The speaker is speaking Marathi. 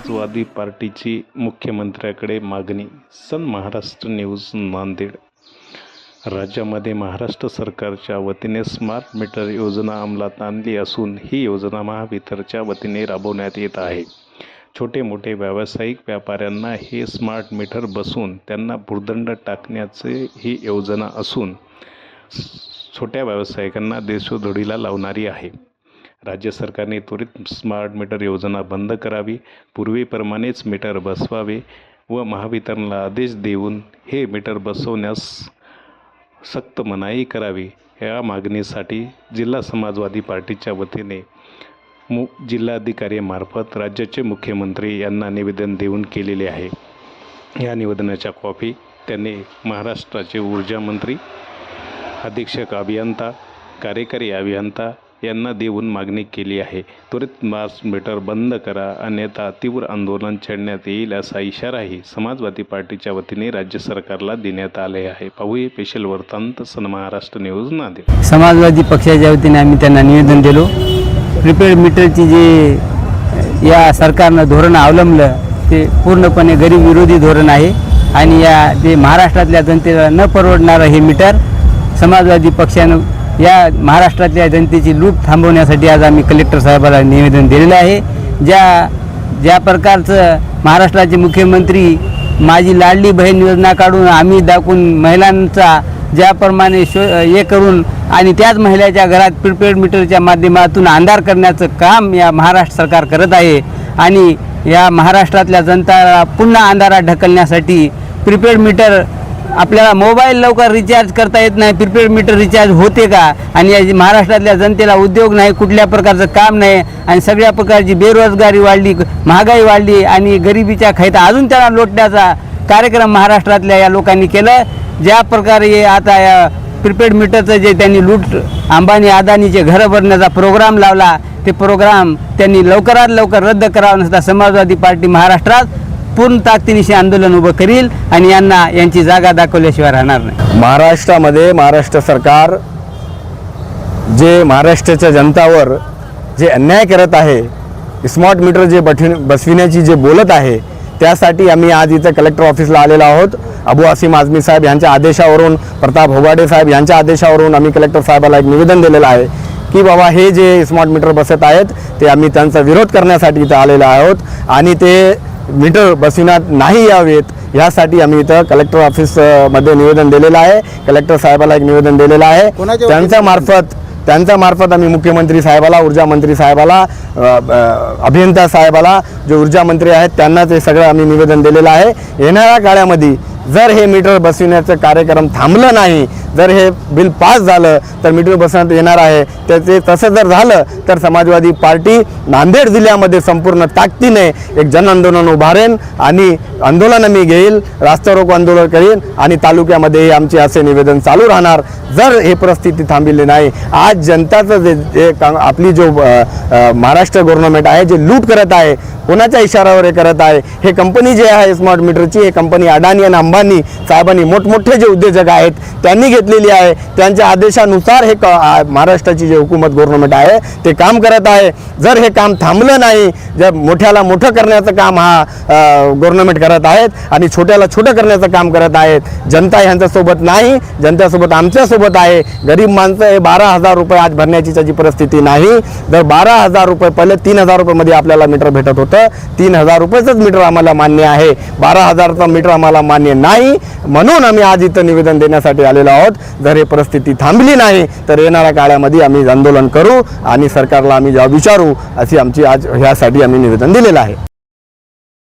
समाजवादी पार्टीची मुख्यमंत्र्याकडे मागणी. Sun Maharashtra news Nanded. राज्यामध्ये महाराष्ट्र सरकारच्या वतीने स्मार्ट मीटर योजना अंमलात आणली असून ही योजना महावितरच्या वतीने राबवण्यात येत आहे. छोटे मोठे व्यावसायिक व्यापाऱ्यांना हे स्मार्ट मीटर बसून त्यांना भुर्दंड टाकण्याचे ही योजना असून छोट्या व्यावसायिकांना देशोधडीला लावणारी आहे. राज्य सरकारने त्वरित स्मार्ट मीटर योजना बंद करावी पूर्वीप्रमाणेच मीटर बसवावे व महावितरणला आदेश देऊन हे मीटर बसवण्यास सक्त मनाई करावी. या मागणीसाठी जिल्हा समाजवादी पार्टीच्या वतीने मु जिल्हाधिकाऱ्यांमार्फत राज्याचे मुख्यमंत्री यांना निवेदन देऊन केलेले आहे. या निवेदनाच्या कॉपी त्यांनी महाराष्ट्राचे ऊर्जा मंत्री अधीक्षक अभियंता कार्यकारी अभियंता यांना देऊन मागणी केली आहे. त्वरित मार्च मीटर बंद करा अन्यथा तीव्र आंदोलन छेडण्यात येईल असा इशाराही समाजवादी पार्टीच्या वतीने राज्य सरकारला देण्यात आले आहे. पाहूया स्पेशल वृत्तांत सन महाराष्ट्र न्यूज नांदेड. समाजवादी पक्षाच्या वतीने आम्ही त्यांना निवेदन दिलो. प्रिपेड मीटरची जे या सरकारनं धोरण अवलंबलं ते पूर्णपणे गरीब विरोधी धोरण आहे. आणि या ते महाराष्ट्रातल्या जनतेला न परवडणारं हे मीटर समाजवादी पक्षानं या महाराष्ट्रातल्या जनतेची लूट थांबवण्यासाठी आज आम्ही कलेक्टर साहेबाला निवेदन दिलेलं आहे. ज्या ज्या प्रकारचं महाराष्ट्राचे मुख्यमंत्री माझी लाडली बहीण योजना काढून आम्ही दाखवून महिलांचा ज्याप्रमाणे शो हे करून आणि त्याच महिलाच्या घरात प्रिपेड मीटरच्या माध्यमातून अंधार करण्याचं काम या महाराष्ट्र सरकार करत आहे. आणि या महाराष्ट्रातल्या जनताला पुन्हा अंधारात ढकलण्यासाठी प्रिपेड मीटर आपल्याला मोबाईल लवकर रिचार्ज करता येत नाही प्रिपेड मीटर रिचार्ज होते का? आणि या महाराष्ट्रातल्या जनतेला उद्योग नाही कुठल्या प्रकारचं काम नाही आणि सगळ्या प्रकारची बेरोजगारी वाढली महागाई वाढली आणि गरिबीच्या खैता अजून त्याला लोटण्याचा कार्यक्रम महाराष्ट्रातल्या या लोकांनी केलं. ज्या प्रकारे आता या प्रिपेड मीटरचं जे त्यांनी लूट अंबानी अदानीचे घरं भरण्याचा प्रोग्राम लावला ते प्रोग्राम त्यांनी लवकरात लवकर रद्द करावा नसता समाजवादी पार्टी महाराष्ट्रात पूर्ण ताकदीनिशी आंदोलन उभं करील आणि यांना यांची जागा दाखवल्याशिवाय राहणार नाही. महाराष्ट्रामध्ये महाराष्ट्र सरकार जे महाराष्ट्राच्या जनतावर जे अन्याय करत आहे स्मार्ट मीटर जे बठिन बसविण्याची जे बोलत आहे त्यासाठी आम्ही आज इथं कलेक्टर ऑफिसला आलेलो आहोत. अबू आसिम आझमी साहेब यांच्या आदेशावरून प्रताप होगाडे साहेब यांच्या आदेशावरून आम्ही कलेक्टर साहेबाला एक निवेदन दिलेलं आहे की बाबा हे जे स्मार्ट मीटर बसत आहेत ते आम्ही त्यांचा विरोध करण्यासाठी इथं आलेलो आहोत. आणि ते मीटर बसविण्यात नाही यावेत यासाठी आम्ही इथं कलेक्टर ऑफिस अ, मध्ये निवेदन दिलेलं आहे. कलेक्टर साहेबाला एक निवेदन दिलेलं आहे. त्यांच्या मार्फत त्यांच्या मार्फत आम्ही मुख्यमंत्री साहेबाला ऊर्जा मंत्री साहेबाला अभियंता साहेबाला जे ऊर्जा मंत्री आहेत त्यांना ते सगळं आम्ही निवेदन दिलेलं आहे. येणाऱ्या काळामध्ये जर हे मीटर बसविण्याचं कार्यक्रम थांबलं नाही जर हे बिल पास झालं तर मीटर बसवण्यात येणार आहे. तर ते तसं जर झालं तर समाजवादी पार्टी नांदेड जिल्ह्यामध्ये संपूर्ण ताकदीने एक जन आंदोलन उभारेन आणि आंदोलन मी घेईल रास्ता रोको आंदोलन करेन आणि तालुक्यामध्येही आमचे असे निवेदन चालू राहणार. जर हे परिस्थिती थांबलेली नाही आज जनताचं जे जे आपली जो महाराष्ट्र गव्हर्नमेंट आहे जे लूट करत आहे कोणाच्या इशारावर हे करत आहे हे कंपनी जे आहे स्मार्ट मीटरची हे कंपनी अडाणी आणि अंबानी साहेबांनी मोठमोठे जे उद्योजक आहेत त्यांनी घेतलेली आहे. त्यांच्या आदेशानुसार हे क- महाराष्ट्राची जे हुकूमत गव्हर्नमेंट आहे ते काम करत आहे. जर हे काम थांबलं नाही जर मोठ्याला मोठं करण्याचं काम हा गव्हर्नमेंट करत आहेत आणि छोट्याला छोटं करण्याचं काम करत आहेत जनता ह्यांच्यासोबत नाही जनतेसोबत आमच्यासोबत आहे. गरीब माणसं हे बारा हजार रुपये आज भरण्याची त्याची परिस्थिती नाही. जर बारा हजार रुपये पहिले तीन हजार रुपयेमध्ये आपल्याला मीटर भेटत होतं. तीन हजार रुपयेचंच मीटर आम्हाला मान्य आहे. बारा हजारचा मीटर आम्हाला मान्य नाही. म्हणून आम्ही आज इथं निवेदन देण्यासाठी आलेलो आहोत. जर हे परिस्थिती थांबली नाही तर येणाऱ्या काळामध्ये आम्ही आंदोलन करू आणि सरकारला आम्ही जेव्हा विचारू अशी आमची आज ह्यासाठी आम्ही निवेदन दिलेलं आहे.